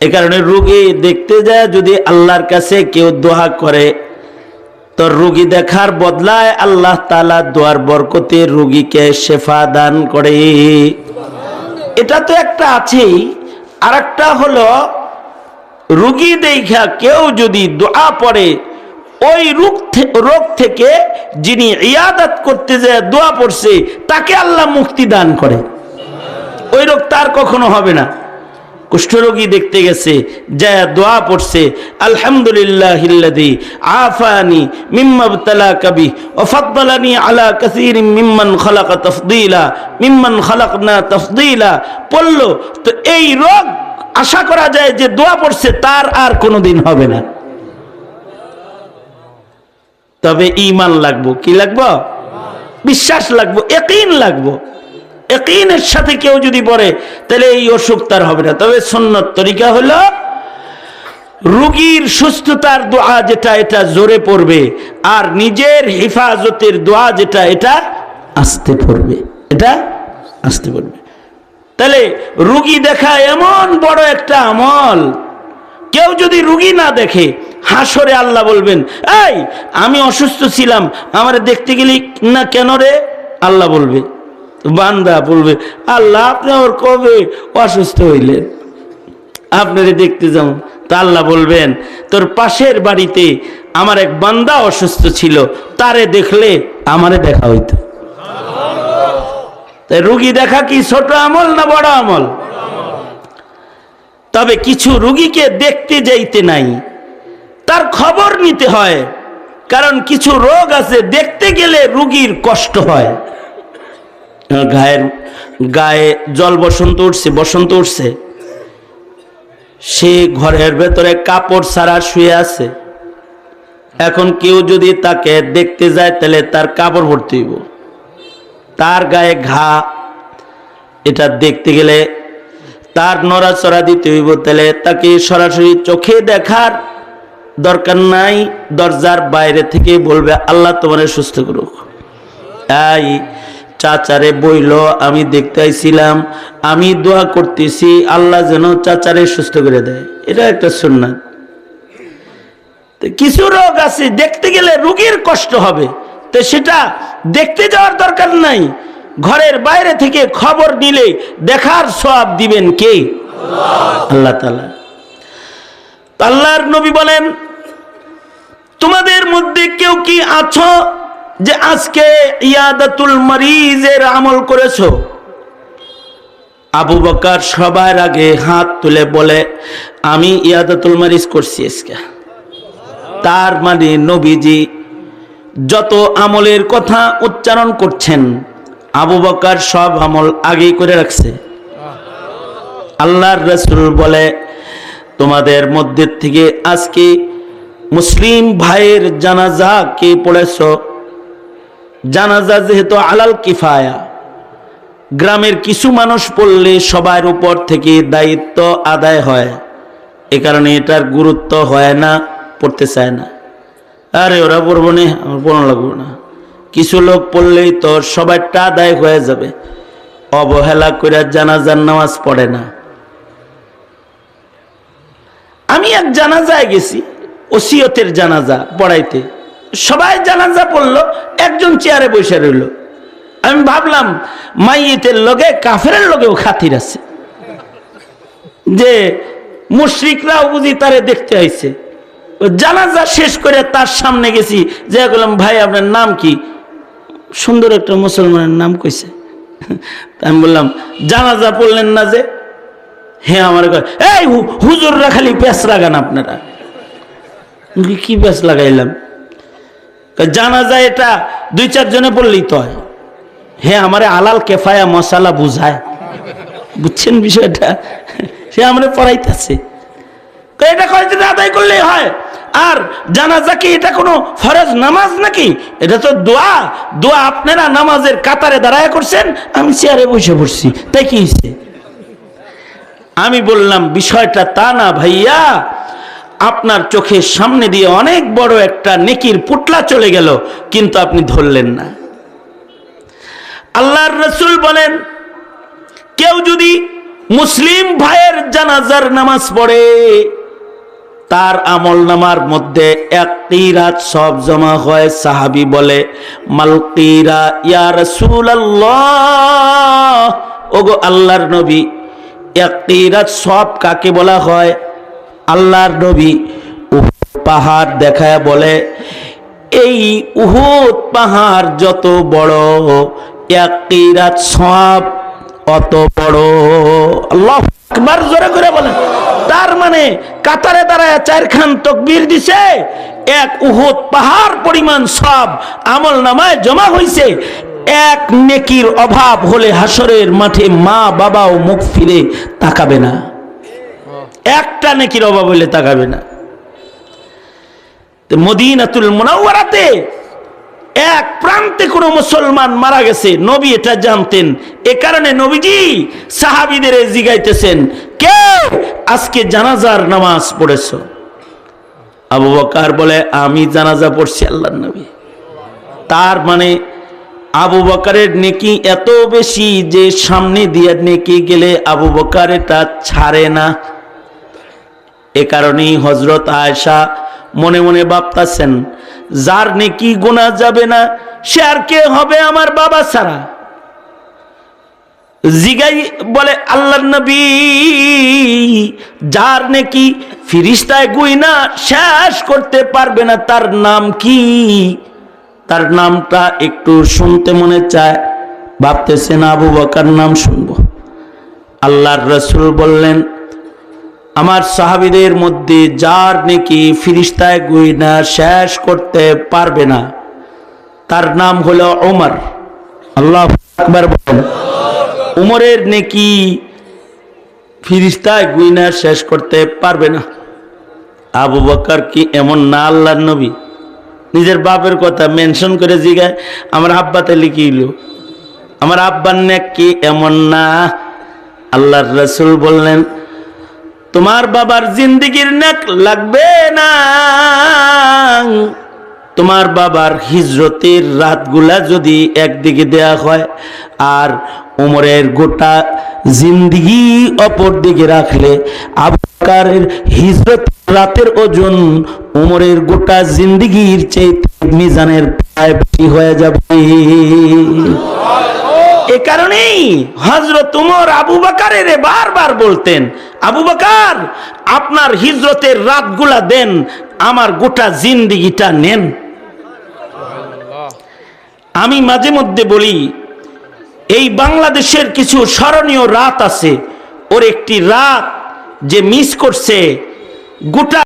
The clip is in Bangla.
এ কারণে রুগী দেখতে যায় যদি আল্লাহর কাছে কেউ দোয়া করে, তো রুগী দেখার বদলায় আল্লাহ তালা দোয়ার বরকতে রুগীকে শেফা দান করে। এটা তো একটা আছেই। আর একটা হলো, রুগী দেখা কেউ যদি দোয়া পড়ে, ওই রোগ থেকে যিনি ইয়াদাত করতে যায়, দোয়া পড়ছে, তাকে আল্লাহ মুক্তি দান করে। ওই রোগ তার কখনো হবে না। কুষ্ঠরোগী দেখতে গেছে যা দোয়া পড়ছে আলহামদুলিল্লাহ আফানি মিম্মা বতলা কবি ও ফদ্দলানি আলা কাসির মিম্মান খলাকা তফদিলা, মিম্মান খলাকনা তফদিলা। পড়ল তো এই রোগ আশা করা যায় যে দোয়া পড়ছে, তার আর কোনোদিন হবে না। তবে ইমান লাগবো, কি লাগবো? বিশ্বাস লাগবো, একইন লাগবো। একইনের সাথে কেউ যদি পড়ে, তাহলে এই অসুখ তার হবে না। তবে সন্ন্যত তরিকা হলো, রুগীর সুস্থতার দোয়া যেটা, এটা জোরে পড়বে, আর নিজের হেফাজতের দোয়া যেটা, এটা আসতে পড়বে। এটা আসতে পড়বে। তাহলে রুগী দেখা এমন বড় একটা আমল। কেউ যদি রুগী না দেখে, হাসরে আল্লাহ বলবেন, এই, আমি অসুস্থ ছিলাম, আমার দেখতে গেলি না কেন রে? আল্লাহ বলবে। বান্দা বলবে, আল্লাহ, আপনি ওর কবে অসুস্থ হইলেন? আপনারে দেখতে যাও। তা আল্লাহ বলবেন, তোর পাশের বাড়িতে আমার এক বান্দা অসুস্থ ছিল, তারে দেখলে আমারে দেখা হইতো। তাই রুগী দেখা কি ছোট আমল না বড় আমল? তবে কিছু রুগীকে দেখতে যাইতে নাই, তার খবর নিতে হয়, কারণ কিছু রোগ আছে, দেখতে গেলে রুগীর কষ্ট হয়। গায়ের, গায়ে জল বসন্ত উঠছে বসন্ত উঠছে। সে ঘরের ভেতরে কাপড় ছাড়া শুয়ে আছে। এখন কেউ যদি তাকে দেখতে যায়, তাহলে তার কাপড় ভর্তি হইব। তার গায়ে ঘা, এটা দেখতে গেলে তার নড়াচড়া দিতে হইব, তাহলে তাকে সরাসরি চোখে দেখার দরকার নাই। দরজার বাইরে থেকে বলবে, আল্লাহ তোমার সুস্থ করুক। তাই চাচারে বইল আমি দেখতে আইছিলাম আমি দোয়া করতেছি আল্লাহ যেন চাচারে সুস্থ করে দেয়। এটা একটা সুন্নাত। তো কিছু রোগ আছে দেখতে গেলে রোগীর কষ্ট হবে। তো সেটা দেখতে যাওয়ার দরকার নাই। ঘরের বাইরে থেকে খবর নিলে দেখার সব দিবেন কে? আল্লাহ। তালা আল্লাহর নবী বলেন তোমাদের মধ্যে কেউ কি আছো? যে আজকে ইয়াদাতুল মারিজের আমল করেছ। আবু বকার সবার আগে হাত তুলে বলে, আমি ইয়াদাতুল মারিজ করছি আজকে। তার মানে নবীজি যত আমলের কথা উচ্চারণ করছেন, আবু বকার সব আমল আগেই করে রাখছে। আল্লাহর রসুল বলে, তোমাদের মধ্যে থেকে আজকে মুসলিম ভাইয়ের জানাজা কে পড়েছ? জানাজা যেহেতু আলাল কিফায়া, গ্রামের কিছু মানুষ পড়লে সবার উপর থেকে দায়িত্ব আদায় হয়। এ কারণে এটার গুরুত্ব হয় না, পড়তে চায় না। আরে ওরা পড়ব না, আমার পড়ানো লাগবো না। কিছু লোক পড়লেই তো সবারটা আদায় হয়ে যাবে। অবহেলা করে জানাজার নামাজ পড়ে না। আমি এক জানাজায় গেছি, ওসিয়তের জানাজা পড়াইতে। সবাই জানাজা পড়ল একজন চেয়ারে বসে রইল। আমি ভাবলাম, মাইয়েতের লগে কাফের লগেও খাতির আছে। যে মুশ্রিকরাও বুঝি তারে দেখতে আইছে। জানাজা শেষ করে তার সামনে গেছি, যে বললাম, ভাই, আপনার নাম কি? সুন্দর একটা মুসলমানের নাম কইছে। আমি বললাম, জানাজা পড়লেন না যে? হ্যাঁ আমার এই হুজুররা খালি পেঁচ লাগান আপনারা কি পেঁচ লাগাইলাম কয়, যায় এটা দুই চারজনে পড়লেই তো হয়। হ্যাঁ আমারে আলাল কেফায়া মশালা বুঝায়। বুঝছেন বিষয়টা? সে আমরা পড়াইতেছে। এটা কয়েকদিন আদায় করলেই হয়। আর জানাজা কি এটা কোনো ফরজ নামাজ নাকি? এটা তো দোয়া। দোয়া আপনারা নামাজের কাতারে দাঁড়ায় করছেন আমি চেয়ারে বসে পড়ছি। তাই কি আমি বললাম বিষয়টা তা না ভাইয়া। আপনার চোখের সামনে দিয়ে অনেক বড় একটা নেকির পুটলা চলে গেল, কিন্তু আপনি ধরলেন না। আল্লাহর রসুল বলেন, কেউ যদি মুসলিম ভাইয়ের জানাজার নামাজ পড়ে, তার আমল নামার মধ্যে একটি রাত সব জমা হয়, সাহাবি বলে মালকিরা ইয়া রাসূলুল্লাহ, ওগো আল্লাহর নবী একটি রাত সব কাকে বলা হয়? আল্লাহর নবী পাহাড় দেখায় বলে, এই উহুদ পাহাড় যত বড় একটি রাত সব অত বড়। আল্লাহ আকবার, জোরে করে বলেন। তার মানে কাতারে দাঁড়ায় চারখান তকবীর দিছে, এক উহুদ পাহাড় পরিমাণ সব আমল নামায় জমা হইছে, এক নেকির অভাব হলে হাসরের মাঠে মা বাবাও মুখ ফিরে তাকাবে না। একটা নেকির অভাব হলে তাকাবে না। মদিনাতুল মুনাওয়ারাতে এক প্রান্তে কোনো মুসলমান মারা গেছে, নবী এটা জানতেন। এ কারণে নবীজি সাহাবিদের জিগাইতেছেন কে আজকে জানাজার নামাজ পড়েছ? আবু বকার বলে, আমি জানাজা পড়ছি আল্লাহ নবী। তার মানে আবু বকারের নেকি এত বেশি যে সামনে দিয়ে নেকি গেলে আবু বকার এটা ছাড়ে না। এ কারণেই হজরত আয়সা মনে মনে ভাবতাছেন, যার নেকি গোনা যাবে না, সে আর কে হবে আমার বাবা ছাড়া? জিগাই বলে আল্লাহ নবী, যার নেকি ফিরিস্তায় গুই না শেষ করতে পারবে না, তার নাম কি? তার নামটা একটু শুনতে মনে চায়, ভাবতেছেন আবু বকার নাম শুনব। আল্লাহর রসুল বললেন আমার সাহাবিদের মধ্যে যার নাকি ফিরিস্তায় গুইনা শেষ করতে পারবে না, তার নাম হলো ওমর আল্লাহ আকবার বলেন, উমরের নেকি ফিরিস্তায় গুইনা শেষ করতে পারবে না। আবু বকর কি এমন না আল্লাহর নবী? নিজের বাপের কথা মেনশন করে জিগায়, আমার আব্বাতে লিখিল, আমার আব্বার নেক কি এমন না, আল্লাহর রসুল বললেন তোমার বাবার জিন্দিগির নাক লাগবে না। তোমার বাবার হিজরতের রাতগুলা যদি একদিকে দেয়া হয়, আর উমরের গোটা জিন্দিগি অপর দিকে রাখলে আবকারের হিজরত রাতের ওজন উমরের গোটা জিন্দিগির চেয়ে মিজানের প্রায় বেশি হয়ে যাবে। এ কারণেই হজরত উমর আবু বাকারের বারবার বলতেন, আবু বাকার, আপনার হিজরতের রাতগুলা দেন, আমার গোটা জিন্দিগিটা নেন। আমি মাঝে মধ্যে বলি, এই বাংলাদেশের কিছু স্মরণীয় রাত আছে, ওর একটি রাত যে মিস করছে, গোটা